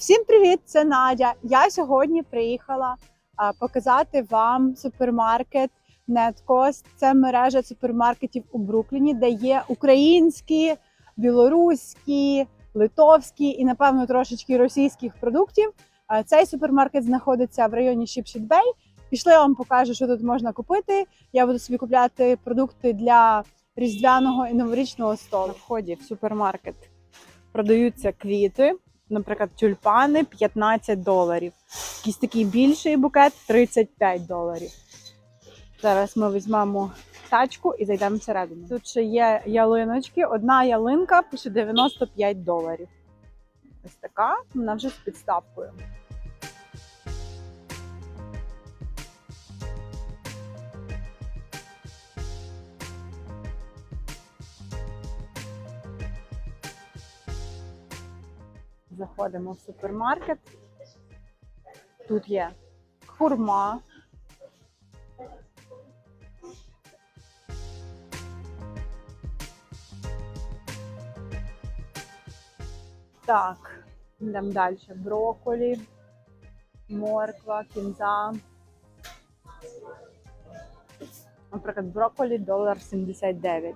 Всім привіт! Це Надя. Я сьогодні приїхала показати вам супермаркет Netcost. Це мережа супермаркетів у Брукліні, де є українські, білоруські, литовські і, напевно, трошечки російських продуктів. Цей супермаркет знаходиться в районі Bay. Пішли, я вам покажу, що тут можна купити. Я буду собі купляти продукти для різдвяного і новорічного столу. На вході в супермаркет продаються квіти наприклад, тюльпани 15 доларів. Якийсь такий більший букет 35 доларів. Зараз ми візьмемо тачку і зайдемо всередину. Тут ще є ялиночки. Одна ялинка пише 95 доларів. Ось така, вона вже з підставкою. Заходимо в супермаркет. Тут є хурма. Так, йдемо далі. Брокколі, морква, кінза. Наприклад, брокколі долар 79.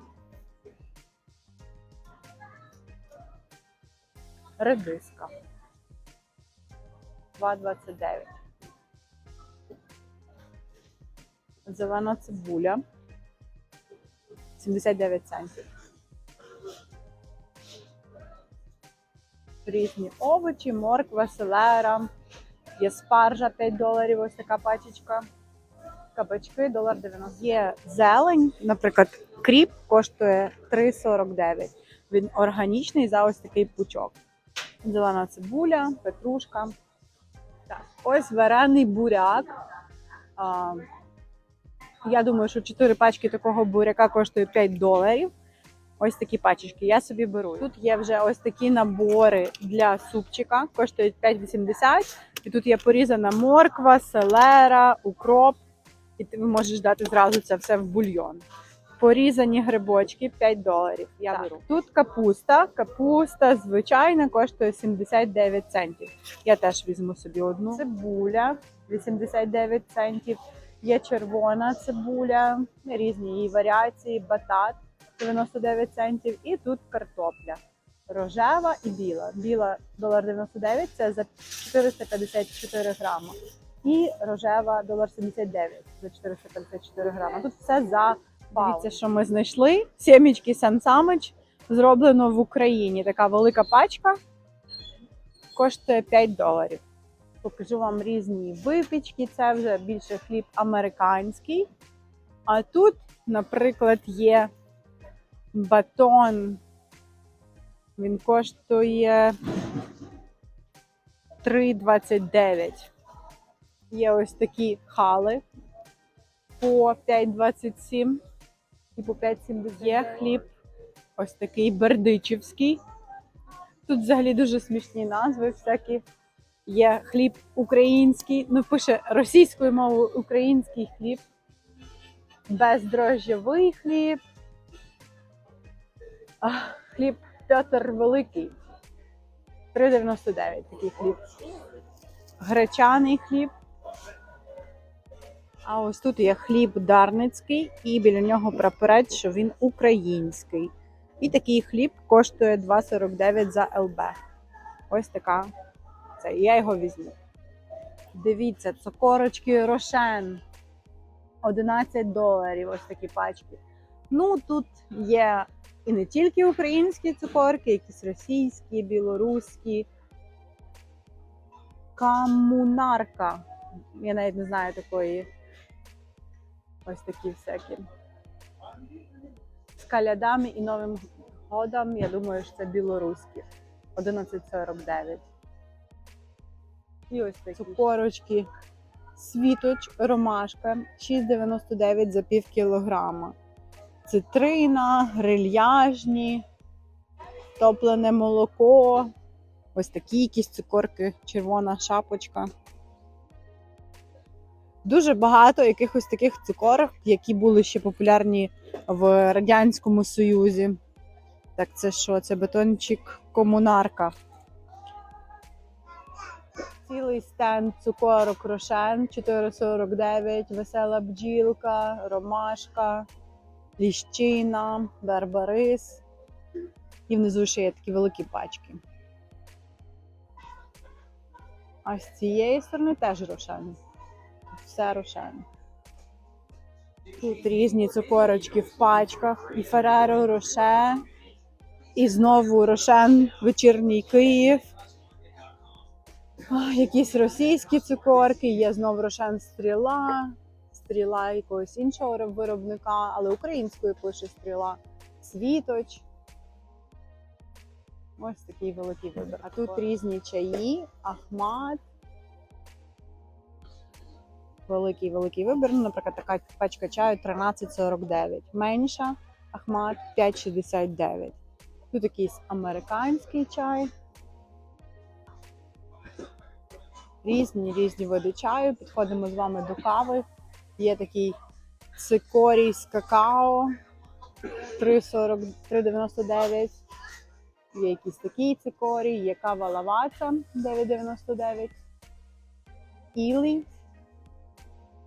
Редиска. 2,29. Зелена цибуля. 79 центів. Різні овочі, морква, селера. Є спаржа 5 доларів, ось така пачечка. Кабачки, долар 90. Є зелень, наприклад, кріп коштує 3,49. Він органічний за ось такий пучок зелена цибуля, петрушка. Так, ось варений буряк. А, я думаю, що 4 пачки такого буряка коштує 5 доларів. Ось такі пачечки. Я собі беру. Тут є вже ось такі набори для супчика, коштують 5,80. І тут є порізана морква, селера, укроп. І ти можеш дати зразу це все в бульйон. Порізані грибочки 5 доларів. Я Так. беру. Тут капуста. Капуста звичайна коштує 79 центів. Я теж візьму собі одну. Цибуля 89 центів. Є червона цибуля, різні її варіації, батат 99 центів. І тут картопля. Рожева і біла. Біла долар 99 це за 454 грама. І рожева долар 79 за 454 грама. Тут все за Дивіться, що ми знайшли. Сімічки Сан Самич зроблено в Україні. Така велика пачка коштує 5 доларів. Покажу вам різні випічки. Це вже більше хліб американський. А тут, наприклад, є батон. Він коштує 3,29. Є ось такі хали по 5,27 і по 5,70 є хліб. Ось такий бердичівський. Тут взагалі дуже смішні назви всякі. Є хліб український, ну пише російською мовою український хліб, бездрожжєвий хліб, а, хліб Петр Великий. 3,99 такий хліб. Гречаний хліб. А ось тут є хліб дарницький, і біля нього прапорець, що він український. І такий хліб коштує 2,49 за ЛБ. Ось така. Це я його візьму. Дивіться, цукорочки Рошен. 11 доларів. Ось такі пачки. Ну, тут є і не тільки українські цукорки, якісь російські, білоруські. Камунарка. Я навіть не знаю такої. Ось такі всякі. З калядами і Новим годом, я думаю, що це білоруські. 11,49. І ось такі цукорочки. Світоч, ромашка 6,99 за пів кілограма. Цитрина, грильяжні, топлене молоко. Ось такі якісь цукорки, червона шапочка. Дуже багато якихось таких цукорок, які були ще популярні в Радянському Союзі. Так, це що? Це батончик комунарка. Цілий стенд цукорок рошен 4,49, весела бджілка, ромашка, ліщина, барбарис. І внизу ще є такі великі пачки. А з цієї сторони теж рошен. Все рошен. Тут різні цукорочки в пачках, і Фереро Роше, і знову Рошен Вечірній Київ. Якісь російські цукорки, є знову Рошен Стріла, стріла якогось іншого виробника, але українською пише стріла, світоч. Ось такий великий вибір. А тут різні чаї, Ахмат. Великий великий вибір. Ну, наприклад, така пачка чаю 13,49. Менша Ахмат 5,69. Тут якийсь американський чай. Різні різні види чаю. Підходимо з вами до кави. Є такий цикорій з какао 3,40 3,99. Є якісь такі цикорій, є кава лаваца 9,99. Ілі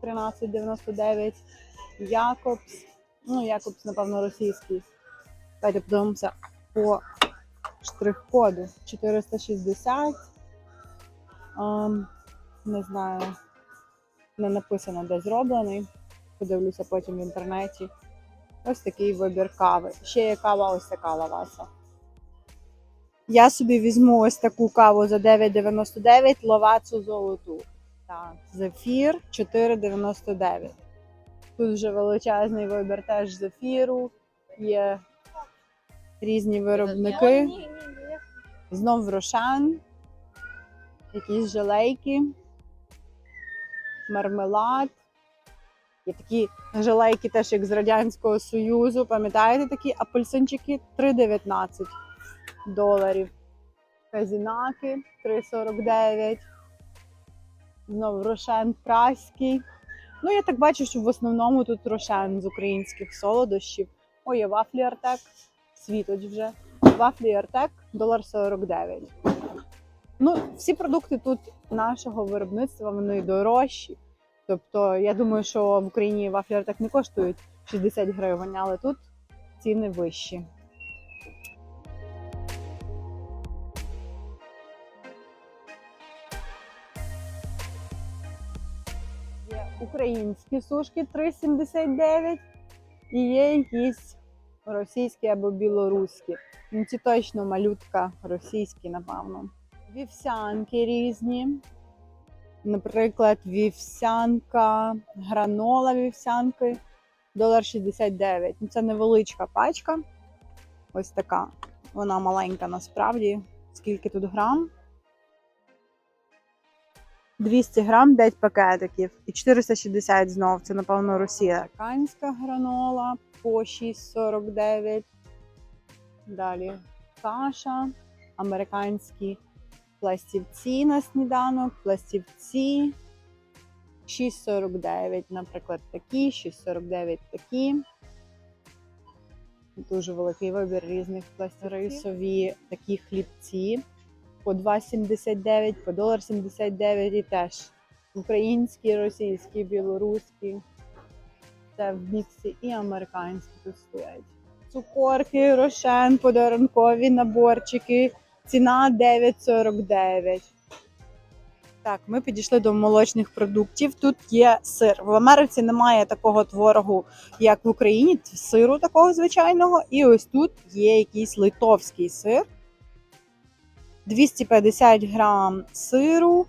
13,99. Якобс. Ну, Якобс, напевно, російський. Давайте подивимося по штрих-коду. 460. Ем, не знаю, не написано, де зроблений. Подивлюся потім в інтернеті. Ось такий вибір кави. Ще є кава, ось така лаваса. Я собі візьму ось таку каву за 9,99 ловацу золоту. Так, зефір 4,99. Тут вже величезний вибір теж зефіру. Є різні виробники. Знов рошен, якісь желейки, мармелад. Є такі желейки теж як з Радянського Союзу. Пам'ятаєте такі апельсинчики 3,19 доларів. Казінаки 3,49. Знову рошен праський. Ну, я так бачу, що в основному тут рошен з українських солодощів. Ой, є вафлі Артек, світоч вже. Вафлі Артек, долар 49. Ну, всі продукти тут нашого виробництва вони дорожчі. Тобто, я думаю, що в Україні вафлі Артек не коштують 60 гривень, але тут ціни вищі. Українські сушки 3,79 і є якісь російські або білоруські. Ну, ці точно малютка російські, напевно. Вівсянки різні. Наприклад, вівсянка, гранола вівсянки, долар 69. Ну, це невеличка пачка. Ось така. Вона маленька насправді. Скільки тут грам? 200 грам, 5 пакетиків. І 460 знов. Це, напевно, Росія. Американська гранола по 6,49. Далі каша, американські пластівці на сніданок, пластівці 6,49, наприклад, такі, 6,49 такі. Дуже великий вибір різних пластирисові такі хлібці по 2,79, по долар 79 і теж українські, російські, білоруські. Це в міксі і американські тут стоять. Цукорки, рошен, подарункові наборчики. Ціна 9,49. Так, ми підійшли до молочних продуктів. Тут є сир. В Америці немає такого творогу, як в Україні, сиру такого звичайного. І ось тут є якийсь литовський сир. 250 грам сиру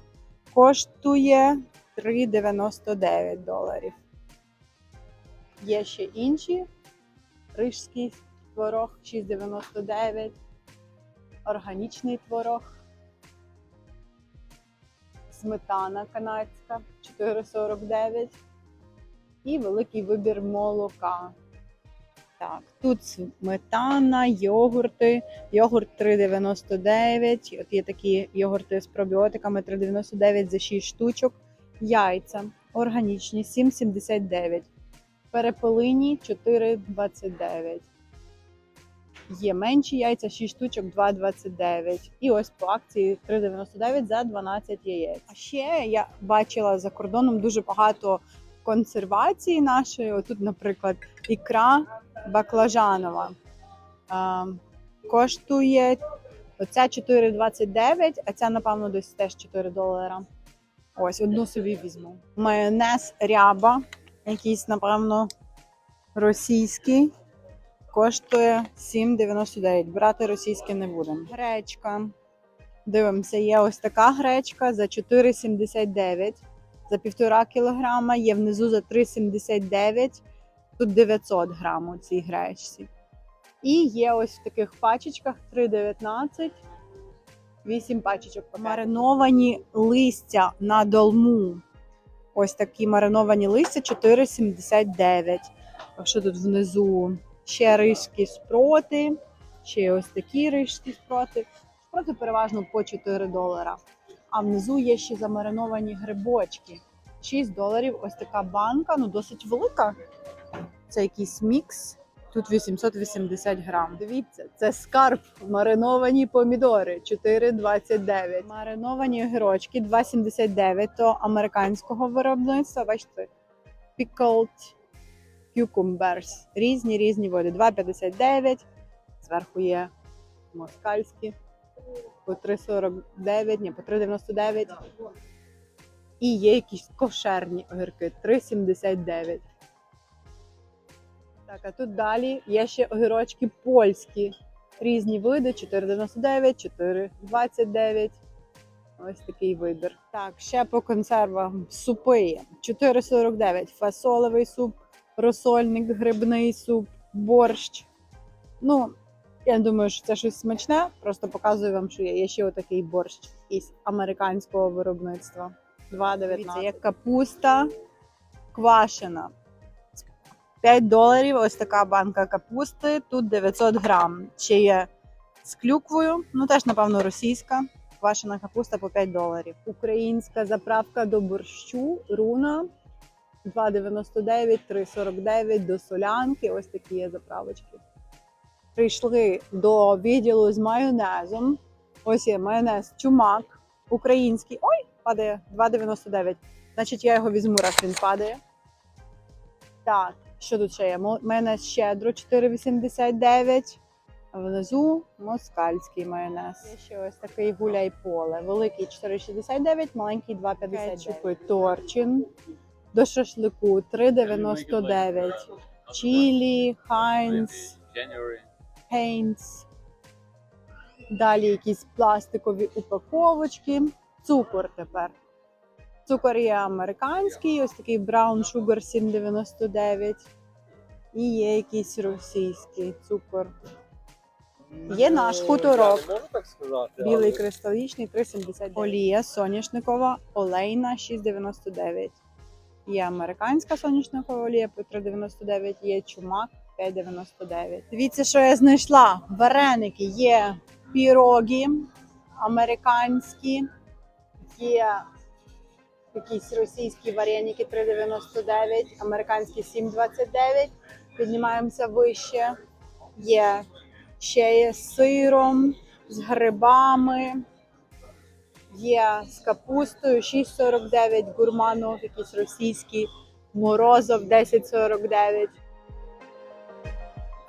коштує 3,99 доларів. Є ще інші. Рижський творог 6,99. Органічний творог. Сметана канадська 4,49. І великий вибір молока. Так, тут сметана, йогурти. Йогурт 3,99. От є такі йогурти з пробіотиками 3,99 за 6 штучок. Яйця органічні 7,79. Перепелині 4,29. Є менші яйця, 6 штучок 2,29. І ось по акції 3,99 за 12 яєць. А ще я бачила за кордоном дуже багато консервації нашої. Отут, наприклад, ікра баклажанова. А, коштує оця 4,29, а ця, напевно, десь теж 4 долара. Ось, одну собі візьму. Майонез ряба, якийсь, напевно, російський. Коштує 7,99. Брати російське не будемо. Гречка. Дивимося, є ось така гречка за 4,79 за півтора кілограма. Є внизу за 3,79. Тут 900 грам у цій гречці. І є ось в таких пачечках 3,19. 8 пачечок. Мариновані листя на долму. Ось такі мариновані листя 4,79. А що тут внизу? Ще рижські спроти, ще ось такі рижські спроти. Спроти переважно по 4 долара. А внизу є ще замариновані грибочки. 6 доларів. Ось така банка, ну досить велика. Це якийсь мікс. Тут 880 грам. Дивіться, це скарб. Мариновані помідори 4,29. Мариновані огірочки 2,79. То американського виробництва. Бачите, pickled cucumbers. Різні різні види. 2,59. Зверху є москальські по 3,49, ні, по 3,99. І є якісь кошерні огірки 3,79. Так, а тут далі є ще огірочки польські. Різні види: 4,99, 4,29. Ось такий вибір. Так, ще по консервам супи 4,49. Фасоловий суп, розсольник, грибний суп, борщ. Ну, я думаю, що це щось смачне. Просто показую вам, що є. Є ще отакий борщ із американського виробництва. 2,19. Є капуста квашена. 5 доларів. Ось така банка капусти. Тут 900 грам. Ще є з клюквою. Ну теж, напевно, російська. Квашена капуста по 5 доларів. Українська заправка до борщу. Руна 2,99, 3,49 до солянки. Ось такі є заправочки. Прийшли до відділу з майонезом. Ось є майонез чумак. Український. Ой, падає 2,99. Значить, я його візьму, раз він падає. Так, що тут ще є? Майонез щедро 4,89. А внизу москальський майонез. Є ще ось такий гуляй поле. Великий 4,69, маленький 2,59. Кетчупи торчин. До шашлику 3,99. Чілі, Хайнс, January. Далі якісь пластикові упаковочки. Цукор тепер. Цукор є американський, ось такий Brown Sugar 7,99. І є якийсь російський цукор. Є наш хуторок. Я не можу так сказати. Білий але кристалічний 3,79. Олія соняшникова, олейна 6,99. Є американська соняшникова олія по 3,99, є чумак 5,99. Дивіться, що я знайшла. Вареники є пірогі американські, є якісь російські вареники 3,99, американські 7,29. Піднімаємося вище. Є ще є з сиром, з грибами. Є з капустою 6,49, гурманов, якийсь російський, морозов 10,49.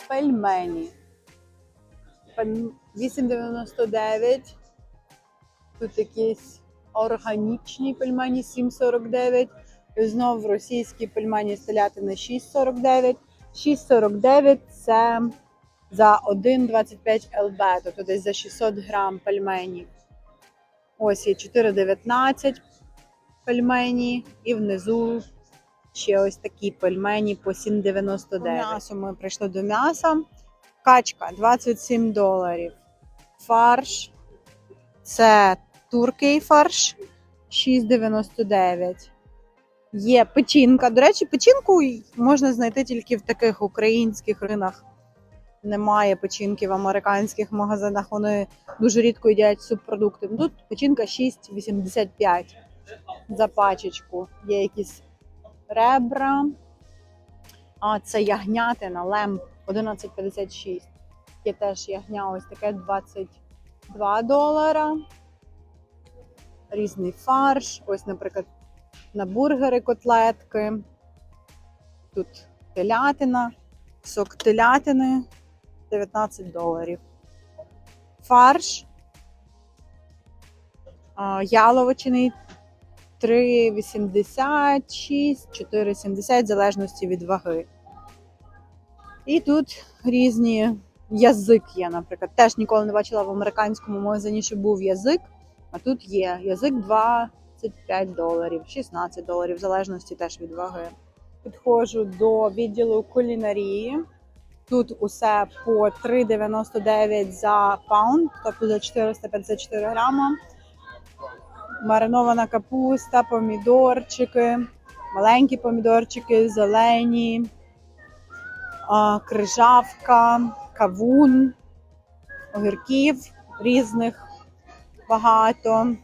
Пельмені. 8,99. Тут якісь органічні пельмені 7,49. І знову російські пельмені з телятини 6,49. 6,49 це за 1,25 ЛБ, тобто десь за 600 грам пельменів. Ось є 4,19 пельмені, і внизу ще ось такі пельмені по 7,99. По м'ясу ми прийшли до м'яса. Качка 27 доларів. Фарш. Це туркий фарш 6,99. Є печінка. До речі, печінку можна знайти тільки в таких українських ринах. Немає печінки в американських магазинах. Вони дуже рідко їдять субпродукти. Ну, Тут печінка 6,85 за пачечку. Є якісь ребра. А це ягнятина, лем 11,56. Є теж ягня, ось таке 22 долара. Різний фарш. Ось, наприклад, на бургери котлетки. Тут телятина, сок телятини 19 доларів. Фарш а, яловичиний 3,86, 4,70 в залежності від ваги. І тут різні язик є, наприклад. Теж ніколи не бачила в американському магазині, що був язик, а тут є язик 25 доларів, 16 доларів, в залежності теж від ваги. Підходжу до відділу кулінарії. Тут усе по 3,99 за паунд, тобто за 454 грама. Маринована капуста, помідорчики, маленькі помідорчики, зелені, крижавка, кавун, огірків різних багато.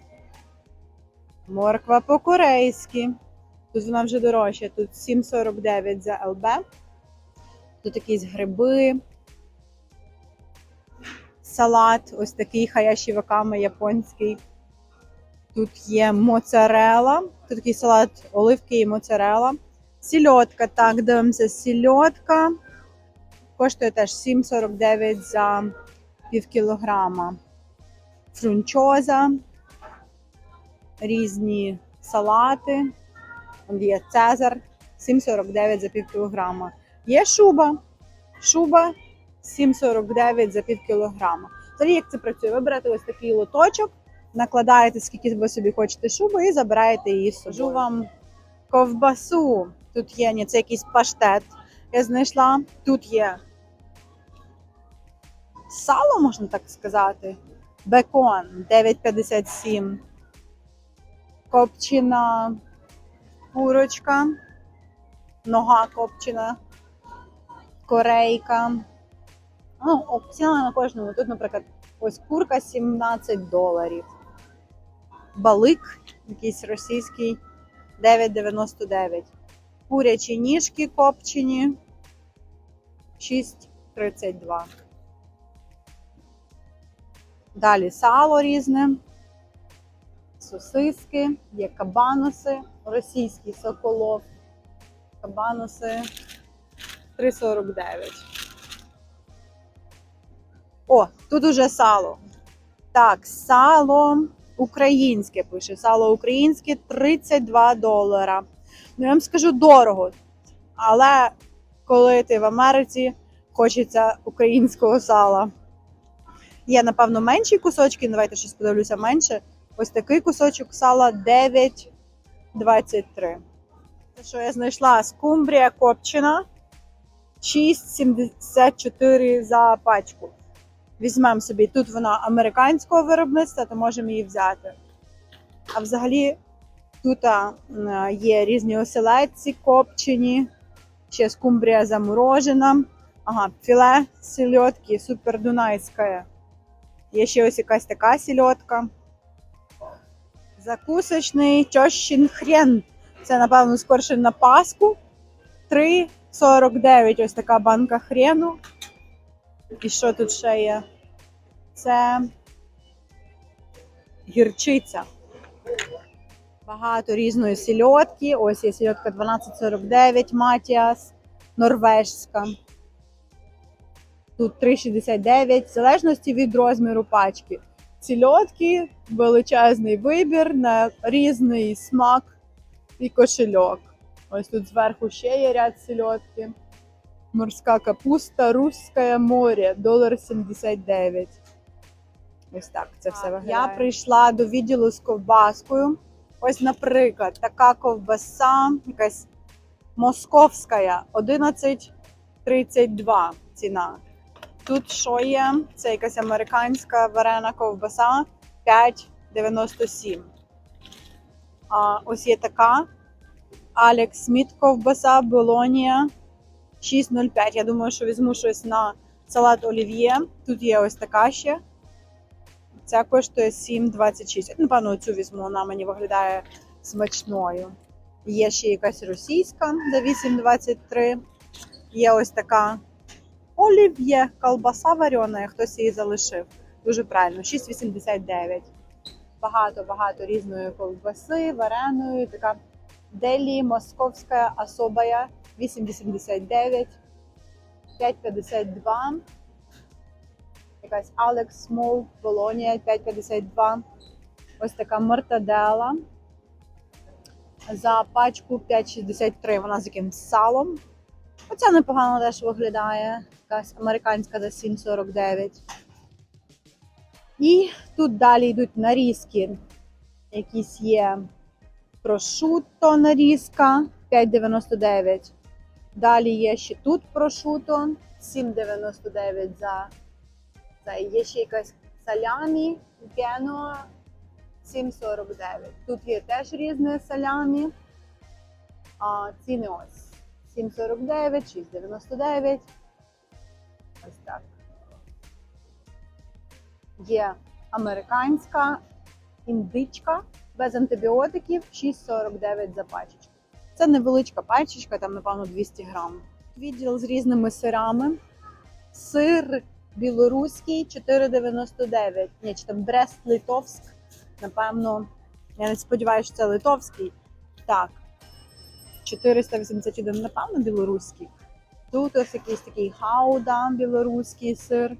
Морква по-корейськи. Тут вона вже дорожча. Тут 7,49 за ЛБ. Тут якісь гриби. Салат, ось такий хаяші ваками японський. Тут є моцарела. Тут такий салат оливки і моцарела. Сільотка, так, дивимося, сільотка. Коштує теж 7,49 за пів кілограма. Фрунчоза, різні салати. Є Цезар 7,49 за пів кілограма. Є шуба. Шуба 7,49 за пів кілограма. Взагалі, як це працює? Ви берете ось такий лоточок, накладаєте, скільки ви собі хочете шуби, і забираєте її з собою. Вам ковбасу. Тут є ні, це якийсь паштет. Я знайшла. Тут є сало, можна так сказати. Бекон 9,57. Копчена курочка, нога копчена, корейка. Ну, опціонально на кожному. Тут, наприклад, ось курка 17 доларів. Балик, якийсь російський 9,99. Курячі ніжки копчені 6,32. Далі сало різне, сосиски, є кабаноси, російський соколов. Кабаноси 3,49. О, тут уже сало. Так, сало українське пише. Сало українське 32 долара. Ну, я вам скажу дорого. Але коли ти в Америці, хочеться українського сала. Є, напевно, менші кусочки. Давайте щось подивлюся менше. Ось такий кусочок сала 9,23. Це що я знайшла? Скумбрія копчена 6,74 за пачку. Візьмемо собі. Тут вона американського виробництва, то можемо її взяти. А взагалі тут є різні оселедці копчені, ще скумбрія заморожена. Ага, філе сельодки супердунайське. Є ще ось якась така сільотка. Закусочний тьощин хрен. Це, напевно, скорше на Пасху. 3,49 ось така банка хрену. І що тут ще є? Це гірчиця. Багато різної сільотки. Ось є сільотка 12,49 Матіас, норвежська. Тут 3,69, в залежності від розміру пачки. Сільотки, величезний вибір на різний смак і кошельок. Ось тут зверху ще є ряд сільотки. Морська капуста, Руське море, долар 79. Ось так це все виглядає. Я прийшла до відділу з ковбаскою. Ось, наприклад, така ковбаса, якась московська, 11,32 ціна. Тут що є? Це якась американська варена ковбаса 5,97. А ось є така Алекс Сміт ковбаса Болонія 6,05. Я думаю, що візьму щось на салат олів'є. Тут є ось така ще. Ця коштує 7,26. Напевно, цю візьму, вона мені виглядає смачною. Є ще якась російська за 8,23. Є ось така олів'є, колбаса варена, хтось її залишив. Дуже правильно, 6,89. Багато-багато різної ковбаси, вареної, така делі, московська особая 8,89, 5,52. Якась Алекс Смол, Болонія 5,52. Ось така мортадела. За пачку 5,63. Вона з якимсь салом. Оця непогано теж виглядає. Якась американська за 7,49. І тут далі йдуть нарізки. Якісь є прошутто нарізка 5,99. Далі є ще тут прошуто 7,99 за. Це є ще якась салямі, гено 7,49. Тут є теж різне салямі. А ціни ось 7,49, 6,99. Ось так. Є американська індичка без антибіотиків 6,49 за пачечку. Це невеличка пачечка, там, напевно, 200 грам. Відділ з різними сирами. Сир білоруський 4,99. Ні, чи там Брест-Литовськ. Напевно, я не сподіваюся, що це литовський. Так. 481, напевно, білоруський. Тут ось якийсь такий хауда, білоруський сир.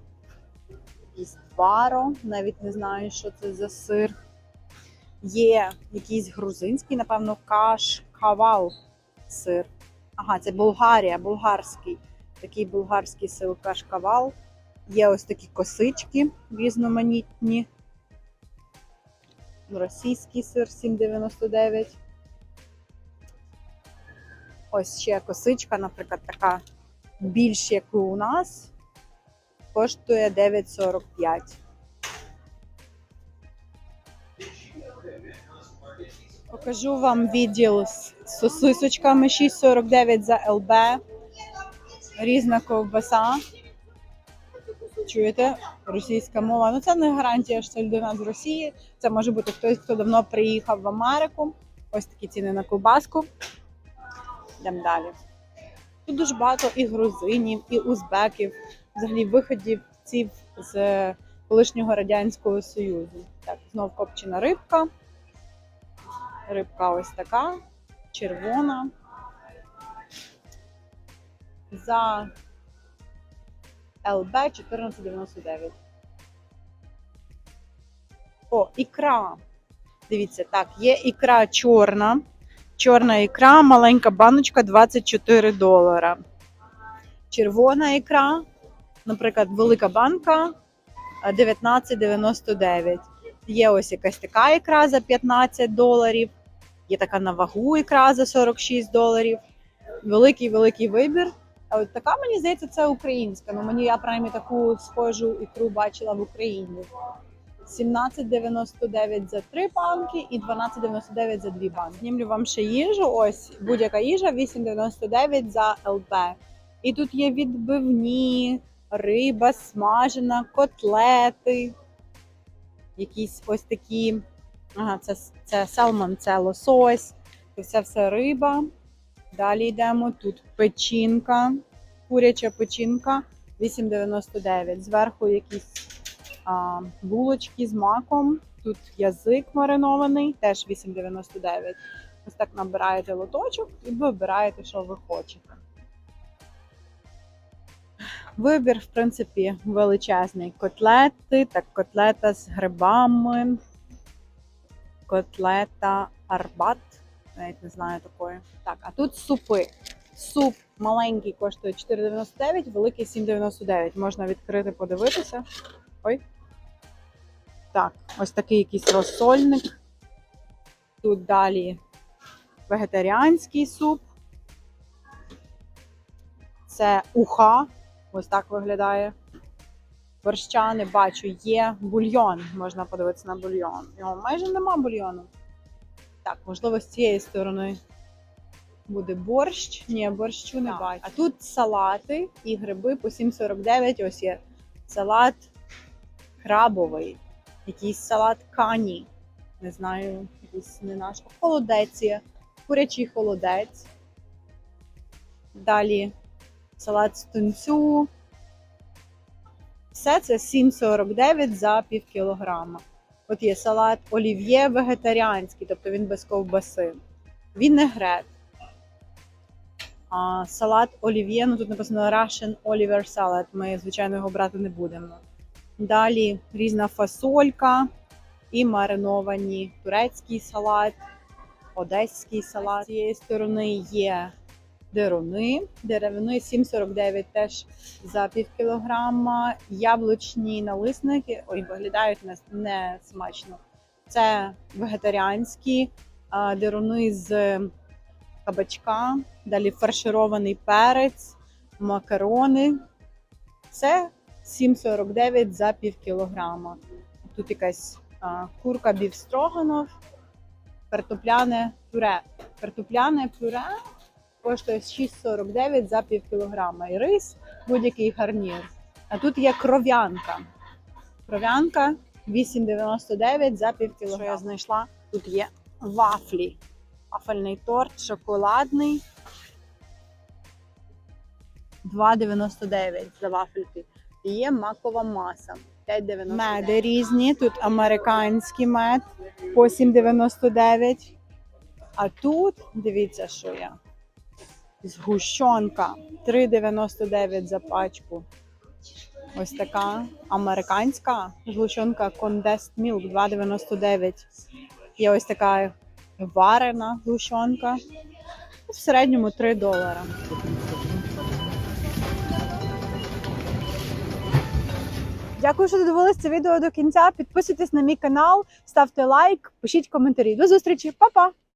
Якийсь тваро, навіть не знаю, що це за сир. Є якийсь грузинський, напевно, каш кавал сир. Ага, це Болгарія, болгарський. Такий болгарський сир кашкавал. Є ось такі косички різноманітні. Російський сир 7,99. Ось ще косичка, наприклад, така більш як у нас. Коштує 9,45. Покажу вам відділ з сосисочками 6,49 за ЛБ. Різна ковбаса. Чуєте? Російська мова. Ну це не гарантія, що це людина з Росії. Це може бути хтось, хто давно приїхав в Америку. Ось такі ціни на ковбаску. Йдемо далі. Тут дуже багато і грузинів, і узбеків, взагалі виходівців з колишнього Радянського Союзу. Так, знов копчена рибка. Рибка ось така, червона. За ЛБ 14,99. О, ікра. Дивіться, так, є ікра чорна. Чорна ікра, маленька баночка 24 долара. Червона ікра, наприклад, велика банка е, 19,99. Є ось якась така ікра за 15 доларів. Є така на вагу ікра за 46 доларів. Великий великий вибір. А от така, мені здається, це українська. Ну мені я принаймні таку схожу ікру бачила в Україні. 17,99 за три банки і 12,99 за дві банки. Знімлю вам ще їжу. Ось будь-яка їжа 8,99 за ЛП. І тут є відбивні, риба смажена, котлети. Якісь ось такі. Ага, це, це салмон, це лосось. Це все все риба. Далі йдемо. Тут печінка, куряча печінка 8,99. Зверху якісь а, булочки з маком. Тут язик маринований, теж 8,99. Ось так набираєте лоточок і вибираєте, що ви хочете. Вибір, в принципі, величезний. Котлети, так, котлета з грибами, котлета арбат. Навіть не знаю такої. Так, а тут супи. Суп маленький коштує 4,99, великий 7,99. Можна відкрити, подивитися. Ой. Так, ось такий якийсь розсольник. Тут далі вегетаріанський суп. Це уха. Ось так виглядає. Борща не бачу, є бульйон. Можна подивитися на бульйон. Його майже нема бульйону. Так, можливо, з цієї сторони буде борщ. Ні, борщу не бачу. А тут салати і гриби по 7,49. Ось є салат крабовий, якийсь салат кані. Не знаю, якийсь не наш. Холодець є, курячий холодець. Далі салат з тунцю, все це 7,49 за пів кілограма. От є салат олів'є вегетаріанський, тобто він без ковбаси. Вінегрет. А, салат олів'є, ну тут написано Russian Oliver Salad. Ми, звичайно, його брати не будемо. Далі різна фасолька і мариновані турецький салат, одеський салат. З цієї сторони є деруни. Деревини 7,49 теж за пів кілограма. Яблучні налисники ой, виглядають не, смачно. Це вегетаріанські деруни з кабачка, далі фарширований перець, макарони. Це 7,49 за пів кілограма. Тут якась а, курка бівстроганов, картопляне пюре. Картопляне пюре коштує 6,49 за пів кілограма. І рис, будь-який гарнір. А тут є кров'янка. Кров'янка 8,99 за пів кілограма. Що я знайшла? Тут є вафлі. Вафельний торт, шоколадний. 2,99 за вафельки. І є макова маса. 5,99. Меди різні. Тут американський мед по 7,99. А тут, дивіться, що є. Згущенка 3,99 за пачку. Ось така американська згущенка Condensed Milk 2,99. Є ось така варена згущенка. В середньому 3 долара. Дякую, що додивились це відео до кінця. Підписуйтесь на мій канал, ставте лайк, пишіть коментарі. До зустрічі, Па-па!